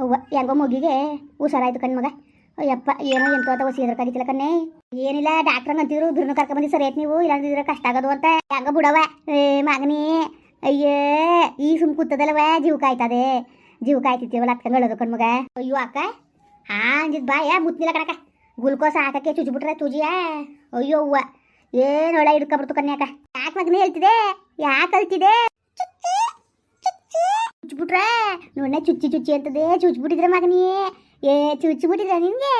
ಅವ್ವ ಹೆಂಗೋ ಮಗಿಗೆ? ಹುಷಾರಾಯ್ತು ಕಣ್ಮಗ ಅಯ್ಯಪ್ಪ, ಏನೋ ಎಂತೋ ಅಂತ ಹೊಸಿ ಕಡಿತಿಲ್ಲ ಕಣ್ಣೆ. ಏನಿಲ್ಲ ಡಾಕ್ಟರ್ ಅಂತಿದ್ರು ಬಿರ್ನು ಕರ್ಕೊಂಡ್ ಬಂದಿ. ಆಯ್ತು ನೀವು. ಇಲ್ಲಾಂದಿದ್ರೆ ಕಷ್ಟ ಆಗೋದು ಅಂತ. ಹೆಂಗ ಬಿಡವ ಏ, ಮಗನಿ. ಅಯ್ಯೇ, ಈ ಸುಮ್ ಕೂತದಲ್ಲವ ಜೀವ ಕಾಯ್ತದೆ. ಜೀವ ಕಾಯ್ತಿತ್ತೀವಲ್ಲ ಅಕ್ಕ ಹೇಳೋದು ಕಣ್ಮಗ ಅಯ್ಯೋ, ಅಕ್ಕ. ಹಾ, ಅಂಜಿದ್ ಬಾಯ ಮುತ್ತಿಲ್ಲ ಕಣಕ ಗುಲ್ಕೋಸ್ ಹಾಕಕ್ಕೆ ಚುಚ್ಬಿಟ್ರೆ ತುಜಿಯ? ಅಯ್ಯೋ, ಅವ್ವ. ಏನು ಒಳ್ಳೆ ಹಿಡ್ಕೊಬಿಡ್ತು ಕನ್ಯಾಕ ಯಾಕೆ ಮಗನೇ ಹೇಳ್ತಿದೆ? ಯಾಕೆ ಅಳ್ತಿದೆ? ಚುಚ್ಬಿಟ್ರೆ? ನೋಡ ಚುಚ್ಚಿ ಚುಚ್ಚಿ ಅಂತದೆ ಚುಚ್ಬಿಟ್ಟಿದ್ರೆ ಮಗನೇ. ಏ ಚುಚ್ಚಿಬಿಟ್ಟಿದ್ರೆ ನಿನ್ಗೆ?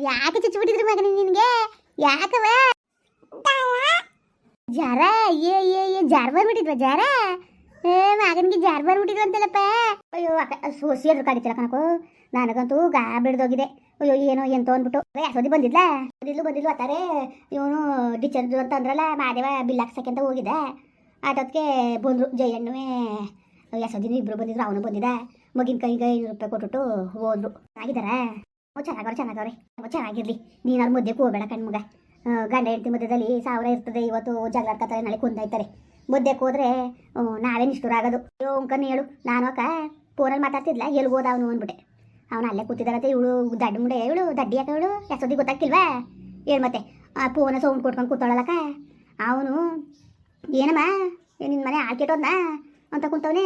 ಯಾಕೆ ಚುಚ್ಚಿಬಿಟ್ಟಿದ್ರೆ ಮಗನೇ ನಿನ್ಗೆ? ಯಾಕವ ಜಾರ, ಏ ಏ ಏ, ಜಾರ್ ಬರ್ಬಿಟ್ಟಿದ್ವ ಜಾರ? ಏ, ಮಗನಿಗೆ ಜಾರ್ ಬರ್ಬಿಟ್ಟಿದ್ವು ಅಂತಲ್ಲಪ್ಪ. ಅಯ್ಯೋ ಸೋಸಿ ಅದ್ರ ಕಾಡಿತಿಲ್ಲ ಕಣಕು. ನನಗಂತೂ ಗಾ ಬಿಡ್ದೋಗಿದೆ. ಅಯ್ಯೋ, ಏನೋ ಎಂತ ಅಂದ್ಬಿಟ್ಟು. ಯಾಸೋದಿ ಬಂದಿದ್ಲ? ಬಂದಿದ್ಲು ಬಂದಿದ್ಲು ಅತ್ತಾರೆ. ಇವನು ಡಿಚರ್ಜ್ ಅಂತ ಅಂದ್ರಲ್ಲ ಮಾದೇವ ಬಿಲ್ ಹಾಕ್ಸಕ್ಕೆ ಅಂತ ಹೋಗಿದ್ದೆ. ಅದಕ್ಕೆ ಬಂದ್ರು ಜಯಣ್ಣವೇ. ಯಶೋದಿನ ಇಬ್ರು ಬಂದಿದ್ರು, ಅವನು ಬಂದಿದ್ದ? ಮಗಿನ ಕೈಗೆ ಐನೂರು ರೂಪಾಯಿ ಕೊಟ್ಟು ಹೋದ್ರು. ಆಗಿದಾರ ಓ ಚೆನ್ನಾಗವ್ರೆ ಚೆನ್ನಾಗವ್ರೆ ಚೆನ್ನಾಗಿರ್ಲಿ. ನೀನು ಅವ್ರ ಮುದ್ದೆಗೆ ಹೋಗ್ಬೇಡ ಕಣ್ಮಗ ಗಂಡ ಹೆಂಡತಿ ಮಧ್ಯದಲ್ಲಿ ಸಾವಿರ ಇರ್ತದೆ. ಇವತ್ತು ಜಗಳಾಡ್ಕತ್ತಾರೆ ನಾಳೆ ಕುಂದಾಯ್ತಾರೆ ಮುದ್ದೆಗೆ ಹೋದ್ರೆ ನಾವೇನು ನಾವೇ ನಿಷ್ಠುರ ಆಗೋದು. ಅಯ್ಯೋ ಅಂಕನ ಹೇಳು. ನಾನು ಅಕ್ಕ ಫೋನಲ್ಲಿ ಮಾತಾಡ್ತಿದ್ಲ, ಎಲ್ಲಿ ಹೋದ ಅವನು ಅಂದ್ಬಿಟ್ಟೆ. ಅವನು ಅಲ್ಲೇ ಕೂತಿದ್ದಾರಂತೆ, ಇವಳು ದಡ್ಡ ಮುಂಡೆ, ಇವಳು ದಡ್ಡಿ ಯಾಕೆ ಇವಳು? ಯಶೋದಿ ಗೊತ್ತಾಗ್ತಿಲ್ವಾ? ಹೇಳು ಮತ್ತೆ? ಆ, ಫೋನ ಸೌಂಡ್ ಕೊಟ್ಕೊಂಡು ಕೂತಾಳಲ್ಲಕ್ಕ ಅವನು, ಏನಮ್ಮ? ನಿನ್ನ ಮನೆ ಆಳ್ಕೆಟೋದ್ನ ಅಂತ ಕುಂತವನೆ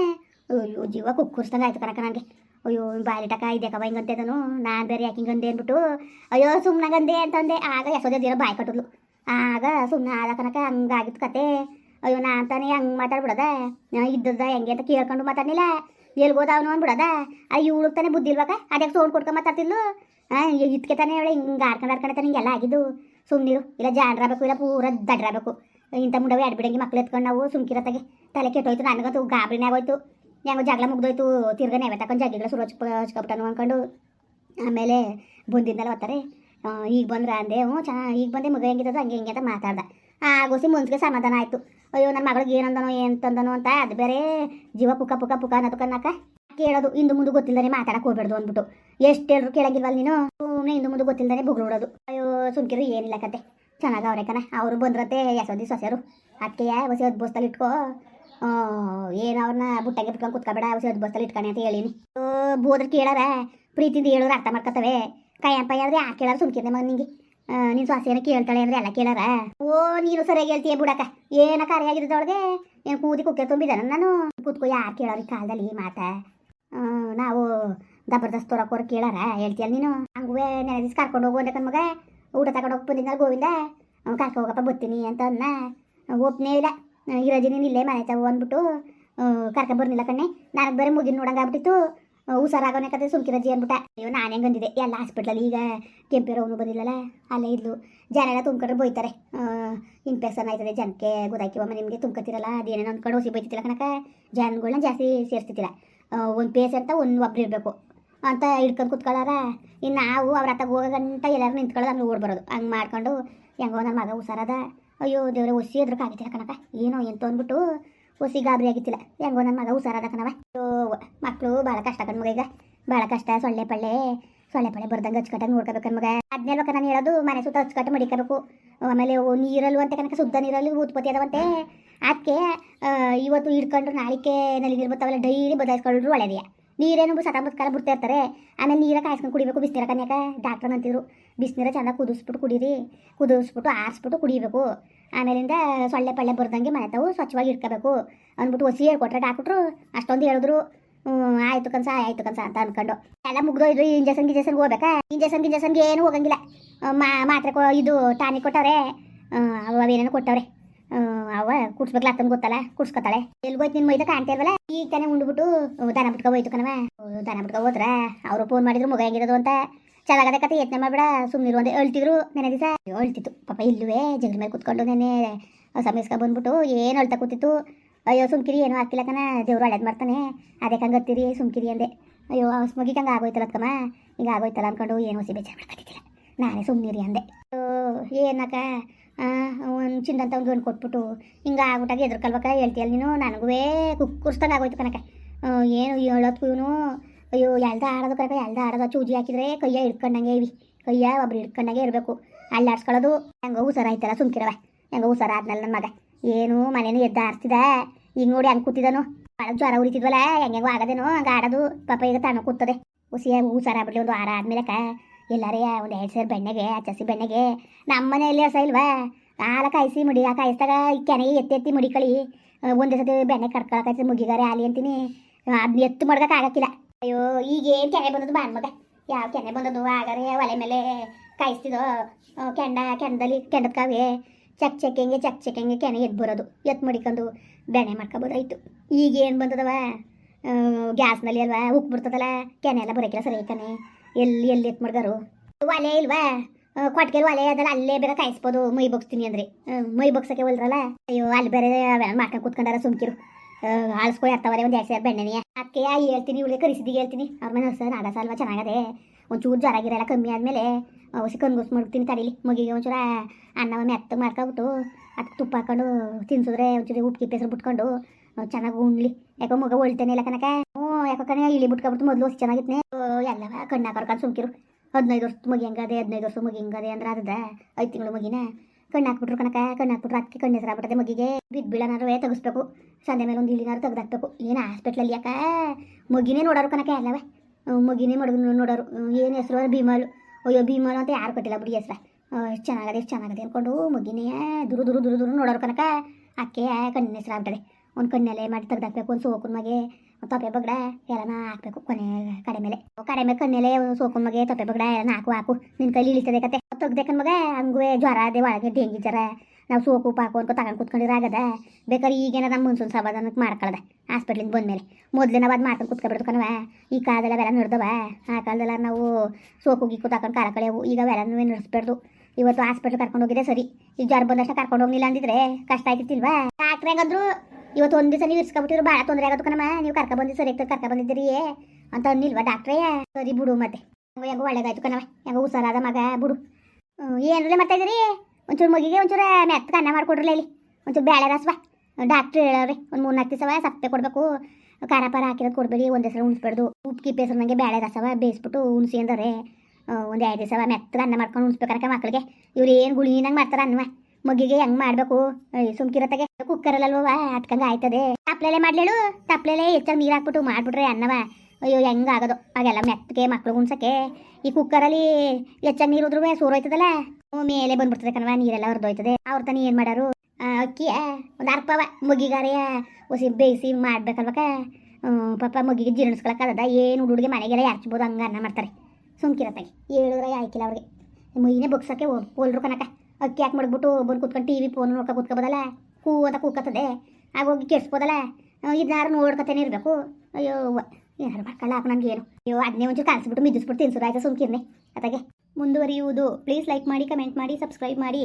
ಅಯ್ಯೋ ಜೀವ ಕುಕ್ಕುರ್ಸ್ದಂಗೆ ಆಯ್ತು ಕನಕ ನನಗೆ ಅಯ್ಯೋ ಬಾಲಿಟಕ ಇದೆಕವ ಹಿಂಗಂತೆ ನಾನು ನಾನು ಬೇರೆ ಯಾಕೆ ಅಂದೆ ಅಂದ್ಬಿಟ್ಟು, ಅಯ್ಯೋ ಸುಮ್ಮನಾಗಂದೆ ಅಂತಂದೆ ಆಗ ಯಶೋದೇದಿರೋ ಬಾಯಿ ಕಟ್ಟಿದ್ಲು. ಆಗ ಸುಮ್ಮನೆ ಆದ ಕನಕ ಹಂಗಾಗಿತ್ತು ಕತೆ. ಅಯ್ಯೋ ನಾ ಅಂತಾನೆ ಹಂಗೆ ಮಾತಾಡ್ಬಿಡದ. ಇದ್ದದ ಹೆಂಗೆ ಅಂತ ಕೇಳ್ಕೊಂಡು ಮಾತಾಡಲಿಲ್ಲ ಎಲ್ಗೋದ ಅವನು ಅಂದ್ಬಿಡದ. ಅಯ್ಯೋ ಇವಳು ತಾನೆ ಬುದ್ಧಿ ಇಲ್ವಾಗ ಅದಕ್ಕೆ ಸೌಂಡ್ ಕೊಡ್ಕೊಂಡು ಮಾತಾಡ್ತಿದ್ಲು? ಹಾಂ ಇದಕ್ಕೆ ತಾನೇ ಹೇಳಿ ಹಿಂಗೆ ಆಡ್ಕೊಂಡು ಆಡ್ಕೊಂಡು ತಾನೆ ಹಿಂಗೆಲ್ಲ ಆಗಿದ್ದು. ಸುಮ್ಮನಿರು ಇಲ್ಲ ಜಾಡ್ರಾಗಬೇಕು ಇಲ್ಲ ಪೂರ ದಡ್ರಾಗಬೇಕು ಇಂಥ ಮುಂಡವೇ ಅಡ್ಬಿಡಂಗಿ ಮಕ್ಳು ಎತ್ಕೊಂಡು ನಾವು ಸುಮ್ಕಿರತ್ತಾಗೆ. ತಲೆ ಕೆಟ್ಟೋಯ್ತು ನನಗಂತೂ ಗಾಬರಿನೇ ಆಗೋಯ್ತು ಹೆಂಗೋ ಜಗಳ ಮುಗ್ದೋಯ್ತು, ತಿರ್ಗ ನೆವೆ ತಕೊಂಡು ಜಗ್ಗಿಗಳ ಸುರು ಹಚ್ಕ ಹಚ್ಕೊಬಿಟ್ಟನು ಅಂದ್ಕೊಂಡು ಆಮೇಲೆ ಬಂದಿದ್ನಲ್ಲ ಒತ್ತಾರೆ. ಈಗ ಬಂದ್ರೆ ಅಂದೆ, ಹ್ಞೂ ಚೆನ್ನಾಗಿ ಈಗ ಬಂದೆ ಮಗ ಹೆಂಗಿದ್ದದು ಹಂಗೆ ಹಿಂಗೆ ಅಂತ ಮಾತಾಡ್ದ. ಆಗೋಸಿ ಮನ್ಸಿಗೆ ಸಮಾಧಾನ ಆಯಿತು. ಅಯ್ಯೋ ನನ್ನ ಮಗಳಿಗೆ ಏನಂದನೋ ಏನು ತಂದನೋ ಅಂತ ಅದು ಬೇರೆ ಜೀವ ಪುಕ್ಕ ಪುಕ್ಕ ಪುಕ್ಕ ಅನ್ನೋದು ಕನ್ನಕ ಕೇಳೋದು. ಇಂದು ಮುಂದೆ ಗೊತ್ತಿಲ್ಲದೆ ಮಾತಾಡಕ್ಕೆ ಹೋಗ್ಬಾರ್ದು ಅಂದ್ಬಿಟ್ಟು. ಎಷ್ಟು ಹೇಳಿದ್ರು ಕೇಳಂಗಿಲ್ವಲ್ಲ ನೀನು? ಸುಮ್ಮನೆ ಇಂದು ಮುಂದೆ ಗೊತ್ತಿಲ್ಲದೆ ಬುಗ್ಳೋಡೋದು ಅಯ್ಯೋ, ಸುಮ್ಕಿರು ಏನಿಲ್ಲ ಕತೆ. ಚೆನ್ನಾಗಿ ಅವ್ರೆ ಕಣ. ಅವರು ಬಂದ್ರತೆ ಯಶೋದಿ ಸೊಸೆರು ಅದಕ್ಕೆ ಹೊಸ ಹೊತ್ತು ಬಸ್ತಲ್ಲಿ ಇಟ್ಕೋ ಏನು ಅವ್ರನ್ನ ಬುಟ್ಟಂಗೆ ಬಿಟ್ಕೊಂಡು ಕುತ್ಕೊಬೇಡ ಹೊಸ ಹೊತ್ತು ಬಸ್ತಲ್ಲಿ ಇಟ್ಕೊಣಿ ಅಂತ ಹೇಳಿನಿ. ಬೋದ್ರ ಕೇಳಾರ, ಪ್ರೀತಿಯಿಂದ ಹೇಳೋರು ಅರ್ಥ ಮಾಡ್ಕೊತವೆ. ಕೈಯಪ್ಪ ಹೇಳಿದ್ರೆ ಯಾಕೆ ಕೇಳಾರ ಸುಮ್ಕಿದೆ ಮಗ ನಿಂಗೆ. ನೀನು ಸೊಸೆನ ಕೇಳ್ತಾಳೆ ಅಂದ್ರೆ ಎಲ್ಲ ಕೇಳಾರ. ಓ, ನೀನು ಸರಿಯಾಗಿ ಹೇಳ್ತೀಯ ಬುಡಕ ಏನ ಕಾರ್ಯಾಗಿದ್ದದ ಒಳಗೆ ಏನು ಕೂದಿ ಕುಕ್ಕೆ ತುಂಬಿದಾನ ನಾನು? ಕೂತ್ಕೋ, ಯಾರು ಕೇಳೋರು ಕಾಲದಲ್ಲಿ ಈ ಮಾತಾ? ನಾವು ಜಬರ್ದಸ್ತ್ ತೋರಕ್ಕೋರು ಕೇಳಾರ? ಹೇಳ್ತೀಯಲ್ಲ ನೀನು? ಹಂಗುವೆ ನೆನೆ ದಿವ್ಸ ಕರ್ಕೊಂಡು ಅಂದೆ ಮಗ. ಊಟ ತಗೊಂಡು ಹೋಗಿ ಬಂದಿದ್ದ ಗೋವಿಂದ ಅವ್ನು ಕರ್ಕೊ ಹೋಗಪ್ಪ, ಬರ್ತೀನಿ ಅಂತ ಅನ್ನ ಒಪ್ಪನೇ ಇಲ್ಲ. ಇರೋದಿ ನೀನು ಇಲ್ಲೇ ಮನೆ ತಾವು ಅಂದ್ಬಿಟ್ಟು ಕರ್ಕ ಬರ್ನಿಲ್ಲ ಕಣ್ಣೆ. ನನಗೆ ಬೇರೆ ಮುಗಿನ ನೋಡಂಗಾಗ್ಬಿಟ್ಟಿತ್ತು. ಹುಷಾರಾಗೋನೆ ಕತೆ ಸುಮ್ಕಿರಜ್ಜಿ ಅಂದ್ಬಿಟ್ಟ. ಅಯ್ಯೋ, ನಾನು ಹೆಂಗೆ ಅಂದಿದೆ ಎಲ್ಲ ಹಾಸ್ಪಿಟ್ಲಲ್ಲಿ ಈಗ ಕೆಂಪೇರವನು ಬಂದಿಲ್ಲಲ್ಲ, ಅಲ್ಲೇ ಇದ್ಲು. ಜನ ಎಲ್ಲ ತುಂಬ್ಕೊಂಡ್ರೆ ಬೈತಾರೆ. ಇನ್ಫೆಕ್ಷನ್ ಆಯ್ತದೆ ಜನಕ್ಕೆ ಗೊತ್ತಾಯ್ಕಿವಮ್ಮ ನಿಮಗೆ ತುಂಬ್ಕೊತಿರಲ್ಲ, ಅದೇನೇನೋ ಅಂದ್ಕೊಂಡು ಹೊಸಿ ಬೈತಿಲ್ಲ ಕಣಕ ಜನಗಳನ್ನ ಜಾಸ್ತಿ ಸೇರಿಸ್ತಿಲ್ಲ ಒಂದು ಅಂತ ಒಂದು ಒಬ್ರು ಇರಬೇಕು. ಅಂತ ಹಿಡ್ಕೊಂಡು ಕುತ್ಕೊಳ್ಳಾರ ಇನ್ನು ನಾವು ಅವ್ರ ಹತ್ತಾಗ ಹೋಗೋ ಗಂಟ ಎಲ್ಲರೂ ನಿಂತ್ಕೊಳ್ಳೋದು ಅಲ್ಲಿ ಓಡ್ ಬರೋದು ಹಂಗೆ ಮಾಡ್ಕೊಂಡು ಹೆಂಗೋ ನನ್ನ ಮಗ ಹುಷಾರದ. ಅಯ್ಯೋ ದೇವ್ರೆ ಒಸಿ ಎದ್ರಕ್ಕೆ ಆಗಿತ್ತಿಲ್ಲ ಕಣಕ ಏನೋ ಎಂತ ಅಂದ್ಬಿಟ್ಟು ಒಸಿ ಗಾಬರಿ ಆಗಿತ್ತಿಲ್ಲ. ಹೆಂಗೋ ನನ್ನ ಮಗ ಹುಷಾರದ ಕಣವ ಅಯ್ಯೋ ಮಕ್ಕಳು ಭಾಳ ಕಷ್ಟ ಕಣ್ಮಗ ಈಗ. ಭಾಳ ಕಷ್ಟ, ಸೊಳ್ಳೆ ಪಳ್ಳೆ. ಸೊಳ್ಳೆ ಪಳ್ಳೆ ಬರ್ದಂಗೆ ಹಚ್ಕಟ್ಟಂಗೆ ನೋಡ್ಕೋಬೇಕು ಮಗ. ಅದನ್ನೆಲ್ಲ ನಾನು ಹೇಳೋದು, ಮನೆ ಸುತ್ತ ಹಚ್ಕಟ್ಟು ಮಡಿಕೋಬೇಕು. ಆಮೇಲೆ ನೀರಲ್ಲು ಅಂತ ಕನಕ ಶುದ್ಧ ನೀರಲ್ಲಿ ಉತ್ಪತ್ತಿ ಅದಾವಂತೆ. ಅದಕ್ಕೆ ಇವತ್ತು ಹಿಡ್ಕೊಂಡ್ರು ನಾಳಿಕೆ ನಲ್ಲಿ ನೀರು ಬರ್ತಾವಲ್ಲ ಡೈಲಿ ಬದಲಾಯಿಸ್ಕೊಂಡ್ರು ಒಳ್ಳೆದೆಯಾ ನೀರೇನು ಸತಾಂಬತ್ಕಾಲ ಬಿಡ್ತಾ ಇರ್ತಾರೆ. ಆಮೇಲೆ ನೀರ ಕಾಯಿಸ್ಕೊಂಡು ಕುಡಿಬೇಕು, ಬಿಸಿನೀರ ಕನ್ಯಾಕ ಡಾಕ್ಟರ್ ಅಂತಿದ್ರು. ಬಿಸಿನೀರ ಚೆಂದ ಕುದಿಸ್ಬಿಟ್ಟು ಕುಡೀರಿ. ಕುದಿಸ್ಬಿಟ್ಟು ಆರಿಸ್ಬಿಟ್ಟು ಕುಡಿಬೇಕು. ಆಮೇಲಿಂದ ಸೊಳ್ಳೆ ಪಳ್ಳೆ ಬರ್ದಂಗೆ ಮನೆ ಸ್ವಚ್ಛವಾಗಿ ಇಟ್ಕೋಬೇಕು. ಅಂದ್ಬಿಟ್ಟು ಹೊಸಿ ಹೇಳ್ಕೊಟ್ರೆ ಡಾಕ್ಟ್ರು ಅಷ್ಟೊಂದು ಹೇಳಿದ್ರು. ಆಯ್ತು ಕನ್ಸ ಆಯ್ತು ಕನ್ಸ ಅಂತ ಅನ್ಕೊಂಡು. ಎಲ್ಲ ಮುಗ್ದೋಯ್ದು ಇಂಜೆಕ್ಷನ್ ಗಿಂಜೆಕ್ಷನ್ ಹೋಗ್ಬೇಕಾ? ಇಂಜೆಕ್ಷನ್ ಗಿಂಜೆಕ್ಷನ್ಗೆ ಏನು ಹೋಗಂಗಿಲ್ಲ. ಮಾತ್ರೆ ಕೊ, ಇದು ಟಾನಿಕ್ ಕೊಟ್ಟವ್ರೆ. ಅವೇನೇನೋ ಕೊಟ್ಟವ್ರೆ. ಅವ ಕುಡ್ಸ್ಬೇಕಲ್ಲ ಅತ್ತನ್ ಗೊತ್ತಲ್ಲ, ಕುಡ್ಸ್ಕೊತಾಳೆ. ಎಲ್ಗೋಯ್ತು ನಿನ್ ಮೈದ ಕಾಣ್ತಾ ಇಲ್ವಲ್ಲ ಈಗ ತಾನೇ ಉಂಡ್ಬಿಟ್ಟು ದನ ಬಿಟ್ಕೊ ಹೋಯ್ತು ಕಣವ ದನ ಬಿಟ್ಕೊ ಹೋದ್ರ? ಅವರು ಫೋನ್ ಮಾಡಿದ್ರು ಮಗ ಹೆಂಗಿರೋದು ಅಂತ. ಚೆನ್ನಾಗದ ಕತೆ ಯತ್ನ ಮಾಡ್ಬೇಡ ಸುಮ್ಮನಿರು ಅಂದೆ ಅಳ್ತಿದ್ರು ನೆನೆ ದಿವಸ. ಅಳ್ತಿತ್ತು ಪಾಪ ಇಲ್ಲುವೆ ಜಗಳ ಮೇಲೆ ಕುತ್ಕೊಂಡು ನೆನೆ ಸಮಯಸ್ಕ ಬಂದ್ಬಿಟ್ಟು ಏನು ಅಳ್ತಾ ಕೂತಿತ್ತು? ಅಯ್ಯೋ, ಸುಮ್ಕಿರಿ, ಏನೋ ಹಾಕಿಲ್ಲ ಕಣ. ದೇವ್ರು ಅಳ್ಯಾದ್ ಮಾಡ್ತಾನೆ. ಅದೇ ಹತ್ತಿರಿ, ಸುಮ್ಕಿರಿ ಅಂದೆ. ಅಯ್ಯೋ ಮಗಿಗೆ ಹಂಗೆ ಆಗೋಯ್ತಲ್ಲ ಅಕ್ಕಮ್ಮ ಈಗ ಆಗೋಯ್ತಲ್ಲ ಅನ್ಕೊಂಡು ಏನು ಹೊಸಿ ಬೇಜಾರು ನಾನೇ ಸುಮ್ಮನಿರಿ ಅಂದೆ. ಏನಕ್ಕ? ಒಂದು ಚಿಂದಂತ ಒಂದು ಗಂಡು ಕೊಟ್ಬಿಟ್ಟು ಹಿಂಗೆ ಆಗ್ಬಿಟ್ಟಾಗ ಎದ್ರಕಲ್ಬೇಕ ಹೇಳ್ತೀಯಲ್ಲ ನೀನು ನನಗೂ ಕುಕ್ಕುರ್ಸ್ದಂಗೆ ಆಗೋಯ್ತು ಕನಕ ಏನು ಹೇಳೋದು ಇವನು? ಅಯ್ಯೋ ಎಲ್ದ ಆಡೋದು ಕನಕ ಎಲ್ದ ಆಡೋದು. ಚೂಜಿ ಹಾಕಿದ್ರೆ ಕೈಯ ಹಿಡ್ಕೊಂಡಂಗೆ ಇವಿ ಕೈಯ ಒಬ್ರು ಹಿಡ್ಕೊಂಡಂಗೆ ಇರಬೇಕು. ಅಲ್ಲಾಡ್ಸ್ಕೊಳ್ಳೋದು ಹೆಂಗೋ ಹುಷಾರ ಆಯ್ತಲ್ಲ ಸುಮ್ಕಿರವ ಹೆಂಗೋ ಹುಷಾರ ಆದ್ಮೇಲೆ ನನ್ನ ಮಗ. ಏನು ಮನೇನು ಎದ್ದ ಆಡ್ತಿದ ಈಗ ನೋಡಿ ಹಂಗೆ ಕೂತಿದ್ದಾನು ಭಾಳ ಜ್ವರ ಉರಿತಿದ್ವಲ್ಲ ಹೆಂಗೆಂಗೋ ಆಗದೇನೋ, ಹಂಗೆ ಆಡೋದು. ಪಾಪ ಈಗ ತಾನು ಕೂತದೆ. ಹುಸಿಯ ಹೂಸಾರ ಆಗ್ಬಿಡ್ಲಿ ಒಂದು ವಾರ ಆದ್ಮೇಲೆಕ ಎಲ್ಲಾರೇ ಒಂದು ಎರಡು ಸೇರು ಬೆಣ್ಣೆಗೆ ಹಚ್ಚಸಿ ಬೆಣ್ಣೆಗೆ. ನಮ್ಮ ಮನೆಯಲ್ಲಿ ಹಸ ಇಲ್ವಾ? ಆಲ ಕಾಯಿಸಿ ಮುಡಿ, ಆ ಕಾಯಿಸ್ದಾಗ ಕೆನೆಗೆ ಎತ್ತಿ ಎತ್ತಿ ಮುಡಿಕಳಿ ಒಂದು ಸತಿ ಬೆಣ್ಣೆ ಕಡ್ಕೊಳಕೈತಿ ಮುಗಿಗಾರೆ ಆಲಿ ಅಂತೀನಿ. ಅದನ್ನ ಎತ್ತು ಮಡ್ಗಕ್ಕೆ ಆಗಕ್ಕಿಲ್ಲ. ಅಯ್ಯೋ ಈಗೇನು ಕೆನೆ ಬಂದದ್ದು ಬಾನ್ ಮಗ ಯಾವ ಕೆನೆ ಬಂದದ್ದು? ಆಗರೆ ಒಲೆ ಮೇಲೆ ಕಾಯಿಸ್ತಿದೋ? ಕೆಂಡ ಕೆಂಡದಲ್ಲಿ ಕೆಂಡದ ಕಾವೆ ಚಕ್ ಚಕ್ಕಂಗೆ ಚಕ್ ಚಕ್ಕಂಗೆ ಕೆನೆ ಎದ್ದು ಬರೋದು. ಎತ್ತು ಮಡಿಕೊಂಡು ಬೆಣ್ಣೆ ಮಾಡ್ಕೊಬೋದಾಯ್ತು. ಈಗೇನು ಬಂದದವ? ಗ್ಯಾಸ್ನಲ್ಲಿ ಅಲ್ವಾ, ಉಪ್ಪು ಬಿಡ್ತದಲ್ಲ ಕೆನೆ ಎಲ್ಲ ಬರೋಕಿಲ್ಲ ಸರಿ ಕನೆ ಎಲ್ಲಿ ಎಲ್ಲಿ ಎತ್ ಮಾಡ್ದಾರು? ಒಲೆ ಇಲ್ವಾ? ಕೊಟ್ಟಿಗೆ ಒಲೆ ಅದಲ್ಲ ಅಲ್ಲೇ ಬೇಗ ಕಾಯಿಸ್ಬೋದು, ಮೈ ಬಗ್ಸ್ತೀನಿ ಅಂದ್ರೆ. ಮೈ ಬಗ್ಸಕ್ಕೆ ಒಲ್ರಲ್ಲ ಅಯ್ಯೋ, ಅಲ್ಲಿ ಬೇರೆ ಮಾಡ್ಕೊಂಡು ಕುತ್ಕೊಂಡಾರ ಸುಮ್ಕಿರು. ಆಳ್ಸ್ಕೊ ಇರ್ತಾವರೆ ಒಂದು ಎರಡು ಬೆಣ್ಣೆ ಬೆಣ್ಣೆನೆಯ ಅದಕ್ಕೆ ಹೇಳ್ತೀನಿ, ಇವಳಿಗೆ ಕರಿಸಿದಿಗೆ ಹೇಳ್ತೀನಿ. ಅವ್ರ ಮನೆ ಹೊಸ ನಾಡ ಸಾಲ್ವ, ಚೆನ್ನಾಗದೆ. ಒಂಚೂರು ಜ್ವರ ಗಿರ ಎಲ್ಲ ಕಮ್ಮಿ ಆದಮೇಲೆ ಹೊಸಿ ಕನ್ಗುಸ್ ಮಾಡ್ತೀನಿ ತಡೀಲಿ. ಮಗಿಗೆ ಒಂಚೂರ ಅನ್ನ ಮೆತ್ತ ಮಾಡ್ಕೊಬಿಟ್ಟು ಅದಕ್ಕೆ ತುಪ್ಪ ಹಾಕೊಂಡು ತಿನ್ಸಿದ್ರೆ ಒಂಚೂರು ಉಪ್ಪು ಕಿಪ್ಪೆಸ್ರು ಬಿಟ್ಕೊಂಡು ಚೆನ್ನಾಗಿ ಉಣ್ಲಿ. ಯಾಕೋ ಮಗ ಒಳ್ತಾನೆ ಇಲ್ಲ ಕನಕ ಯಾಕೋ ಇಲ್ಲಿ ಇಳಿ ಬಿಟ್ಕೊಬಿಟ್ಟು ಮೊದಲು ಹೊಸ ಚೆನ್ನಾಗಿತ್ತು ಎಲ್ಲ ಕಣ್ಣು ಕರ್ಕೊಂಡು ಸುಮ್ಕಿರು. ಹದಿನೈದು ವರ್ಷದ ಮಗಿ ಹೆಂಗದೆ, ಹದಿನೈದು ವರ್ಷ ಮಗಿ ಹೆಂಗದೆ ಅಂದ್ರೆ ಅದ ಐದು ತಿಂಗಳು ಮಗಿನ. ಕಣ್ಣು ಹಾಕ್ಬಿಟ್ರು ಕಣಕ, ಕಣ್ಣು ಹಾಕ್ಬಿಟ್ರು ಅದಕ್ಕೆ ಕಣ್ಣು ಹೆಸರಾಗ್ಬಿಟ್ಟದೆ ಮಗಿಗೆ. ಬಿದ್ದು ಬೀಳನಾರು ತೆಗಿಸ್ಬೇಕು. ಸಂಜೆ ಮೇಲೆ ಒಂದು ಇಳಿನಾರು ತೆಗ್ದಾಕ್ಬೇಕು. ಏನು ಹಾಸ್ಪಿಟ್ಲಲ್ಲಿ ಯಾಕ? ಮಗಿನೇ ನೋಡೋರು ಕಣಕ ಎಲ್ಲವೇ. ಮಗಿನೇ ಮಡಗ ನೋಡೋರು. ಏನು ಹೆಸರು? ಭೀಮಾಲು. ಅಯ್ಯೋ, ಭೀಮಾಲು ಅಂತ ಯಾರು ಕೊಟ್ಟಿಲ್ಲ ಬಿಡಿ ಹೆಸ್ರ. ಚೆನ್ನಾಗದೆ, ಎಷ್ಟು ಚೆನ್ನಾಗದೆ ಅಂದ್ಕೊಂಡು ಮಗಿನೇ ದುರು ದುರು ದುರು ದುರು ನೋಡೋರು ಕನಕ ಅಕ್ಕೆ ಕಣ್ಣಿನ ಹೆಸರು ಆಗ್ಬಿಟ್ಟದೆ. ಒಂದು ಕಣ್ಣೆಲ್ಲ ಮಾಡಿ ತೆಗ್ದಾಕ್ಬೇಕು, ಒಂದು ಸೋಕುನ್ ಮಗೆ ತೊಪ್ಪೆ ಬಗ್ಡ ಎಲ್ಲನ ಹಾಕ್ಬೇಕು ಕೊನೆ ಕಡೆ ಮೇಲೆ. ಕಡೆ ಮೇಲೆ ಕಣ್ಣೆಲೆ ಸೋಕೊಂಡ್ ಮಗ ತೊಪೆ ಬಗ್ಡ ಎಲ್ಲನ ಹಾಕು ಹಾಕು. ನಿನ್ ಕೈಲಿ ಇಳಿತದೆ ಕತೆ. ಮಗ, ಹಂಗುವೆ ಜ್ವರ ಅದೇ ಒಳಗೆ ಡೆಂಗಿ ಜ್ವರ. ನಾವು ಸೋಕು ಪಾಕು ಅನ್ಕೊ ತಗೊಂಡು ಕುತ್ಕೊಂಡಿರ ಆಗದ. ಬೇಕಾದ್ರೆ ಈಗೇನ ನಮ್ಮ ಮುನ್ಸೂನ್ ಸಮಾಧಾನಕ್ಕೆ ಮಾಡ್ಕೊಳ್ಳದ ಹಾಸ್ಪಿಟ್ಲಿಂದ ಬಂದ್ಮೇಲೆ. ಮೊದಲಿನ ನಾವು ಅದು ಮಾಡ್ಕೊಂಡು ಕುತ್ಕೊಬಿಡ್ದು ಕಣವ ಈ ಕಾಲದಲ್ಲ ಅವೆಲ್ಲ ನಡೆದವ. ಆ ಕಾಲದಲ್ಲ ನಾವು ಸೋಕು ಗೀಕು ತಗೊಂಡು ಕಾಲ ಕಳೆವು ಈಗ ಅವೆಲ್ಲನೂ ನಡೆಸ್ಬಾರ್ದು. ಇವತ್ತು ಹಾಸ್ಪಿಟ್ಲ್ ಕರ್ಕೊಂಡು ಹೋಗಿದೆ ಸರಿ. ಈಗ ಜ್ವರ ಬಂದಷ್ಟು ಕರ್ಕೊಂಡು ಹೋಗ್ಲಿಲ್ಲ ಅಂದಿದ್ರೆ ಕಷ್ಟ ಆಗಿರ್ತಿಲ್ವಾ? ಡಾಕ್ಟ್ರಾಗಂದ್ರು ಇವತ್ತು ಒಂದು ದಿವಸ ನೀವು ಇರ್ಸ್ಕೊಬಿಟ್ಟಿರು ಭಾಳ ತೊಂದರೆ ಆಗೋದು ಕಣಮ್ಮ. ನೀವು ಕರ್ಕ ಬಂದಿ ಸರಿ ಕರ್ಕ ಬಂದಿದ್ದೀರಿ. ಅಂತ ಅನ್ನಿಲ್ವಾ ಡಾಕ್ಟ್ರೇ ಸರಿ ಬಿಡು ಮತ್ತೆ. ಹೆಂಗೋ ಹೆಂಗೋ ಒಳ್ಳೇದಾಯ್ತು ಕಣವ ಹೆಂಗೋ ಹುಷಾರಾದ ಮಗ, ಬಿಡು. ಏನ್ರಲ್ಲೇ ಮಾಡ್ತಾ ಇದ್ದೀರಿ? ಒಂಚೂರು ಮಗಿಗೆ ಒಂಚೂರು ಮೆತ್ತಗೆ ಅನ್ನ ಮಾಡ್ಕೊಡ್ರಲ್ಲ ಇಲ್ಲಿ. ಒಂಚೂರು ಬೇಳೆ ರಸವ. ಡಾಕ್ಟ್ರ್ ಹೇಳವ್ರಿ, ಒಂದು ಮೂರು ನಾಲ್ಕು ದಿವಸ ಸಪ್ಪೆ ಕೊಡಬೇಕು. ಖಾರ ಪಾರ ಹಾಕಿರೋದು ಕೊಡಬೇಡಿ, ಒಂದು ಹೆಸರು ಉಣಿಸ್ಬಾರ್ದು. ಉಪ್ಪು ಕಿಪ್ಪೆ ಹೆಸರು ನನಗೆ ಬೇಳೆ ರಸವ ಬೇಯಿಸ್ಬಿಟ್ಟು ಉಣಿಸಿ ಅಂದರೆ. ಒಂದು ಎರಡು ದಿವಸ ಮೆತ್ತಗೆ ಅನ್ನ ಮಾಡ್ಕೊಂಡು ಉಣಿಸ್ಬೇಕನಕ ಮಕ್ಕಳಿಗೆ ಇವ್ರು ಏನು ಗುಳಿ ನಂಗೆ ಮಾಡ್ತಾರೆ ಅನ್ನವ. ಮಗಿಗೆ ಹೆಂಗ್ ಮಾಡ್ಬೇಕು? ಸುಮ್ಕಿರತ್ತಾಗೆ ಕುಕ್ಕರಲ್ಲಲ್ವ ಅತ್ಕಂಗ ಆಯ್ತದೆ. ತಪ್ಲೆಲೆ ಮಾಡ್ಲೇಳು, ತಪ್ಲೆಲೆ ಹೆಚ್ಚಾಗಿ ನೀರು ಹಾಕ್ಬಿಟ್ಟು ಮಾಡ್ಬಿಟ್ರೆ ಅನ್ನವ. ಅಯ್ಯೋ, ಹೆಂಗ್ ಆಗೋದು? ಹಾಗೆಲ್ಲ ಮೆತ್ತಗೆ ಮಕ್ಳು ಉಣ್ಸಕ್ಕೆ ಈ ಕುಕ್ಕರಲ್ಲಿ ಹೆಚ್ಚಾಗಿ ನೀರು ಉದ್ರೂ ಸೂರೋಯ್ತದಲ್ಲ ಮೇಲೆ ಬಂದ್ಬಿಡ್ತದೆ ಕಣವ ನೀರೆಲ್ಲ ಹೊರದೋಯ್ತದೆ. ಅವ್ರ ತಾನೇ ಏನು ಮಾಡಾರು? ಅಕ್ಕಿಯ ಒಂದು ಅರ್ಪವ ಮುಗಿಗಾರೆಯ ಉಸಿ ಬೇಯಿಸಿ ಮಾಡ್ಬೇಕಲ್ವಕ? ಪಾಪ ಮಗಿಗೆ ಜೀರ್ಣಿಸ್ಕೊಳಕ್ಕಾಗದ ಏನು ಹುಡುಗಿಗೆ ಮನೆಗೆಲ್ಲ ಯಾರ್ಚ್ಬೋದು ಹಂಗ ಅನ್ನ ಮಾಡ್ತಾರೆ. ಸುಮ್ಕಿರತ್ತಾಗಿ ಹೇಳಿದ್ರೆ ಆಯ್ಕಿಲ್ಲ ಅವ್ರಿಗೆ. ಮೈನೇ ಬಗ್ಸಕ್ಕೆ ಹೋಲ್ರು ಕನಕ ಅಕ್ಕಿ ಹಾಕಿ ಮಾಡ್ಬಿಟ್ಟು ಬಂದು ಕುತ್ಕೊಂಡು ಟಿ ವಿ ಫೋನ್ ನೋಡ್ಕೊ ಕೂತ್ಕೊಬೋದಲ್ಲ? ಕೂ ಅಂತ ಕೂಕತ್ತದೆ ಆಗೋಗಿ ಕೆಡ್ಸ್ಬೋದಲ್ಲ ಇದನ್ನಾರು ನೋಡ್ಕೊತೇನೆ ಇರಬೇಕು? ಅಯ್ಯೋ ಏನಾರು ಮಾಡ್ಕೊಳ್ಳ ಹಾಕು ಏನು ಅಯ್ಯೋ ಅದನ್ನೇ ಒಂಚೂರು ಕಾಣಿಸ್ಬಿಟ್ಟು ಮಿದಿಸ್ಬಿಟ್ಟು ತಿನ್ಸೋದಾಯ್ತು ಸುಮ್ಕಿರ್ನೆ. ಅದಾಗೆ. ಮುಂದುವರಿಯುವುದು. ಪ್ಲೀಸ್ ಲೈಕ್ ಮಾಡಿ ಕಮೆಂಟ್ ಮಾಡಿ ಸಬ್ಸ್ಕ್ರೈಬ್ ಮಾಡಿ.